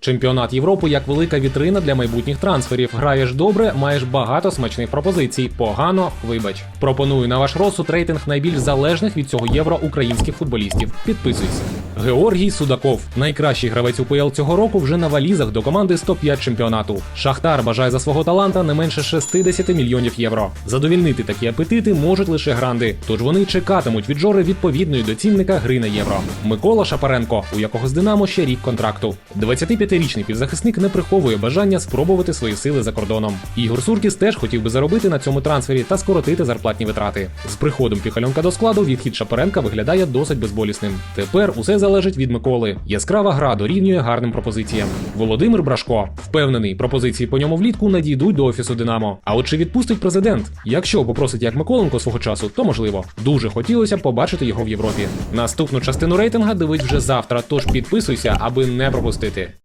Чемпіонат Європи як велика вітрина для майбутніх трансферів. Граєш добре, маєш багато смачних пропозицій. Погано, вибач. Пропоную на ваш розсуд рейтинг найбільш залежних від цього євро українських футболістів. Підписуйся. Георгій Судаков, найкращий гравець УПЛ цього року, вже на валізах до команди 105 чемпіонату. Шахтар бажає за свого таланта не менше 60 мільйонів євро. Задовільнити такі апетити можуть лише гранди, тож вони чекатимуть від жори відповідної до цінника гри на євро. Микола Шапаренко, у якого з Динамо ще рік контракту. 25-річний півзахисник не приховує бажання спробувати свої сили за кордоном. Ігор Суркіс теж хотів би заробити на цьому трансфері та скоротити зарплатні витрати. З приходом Піхальонка до складу відхід Шапаренка виглядає досить безболісним. Тепер усе залежить від Миколи. Яскрава гра дорівнює гарним пропозиціям. Володимир Брашко впевнений, пропозиції по ньому влітку надійдуть до офісу Динамо. А от чи відпустить президент? Якщо попросить як Миколенко свого часу, то можливо. Дуже хотілося б побачити його в Європі. Наступну частину рейтинга дивись вже завтра, тож підписуйся, аби не пропустити.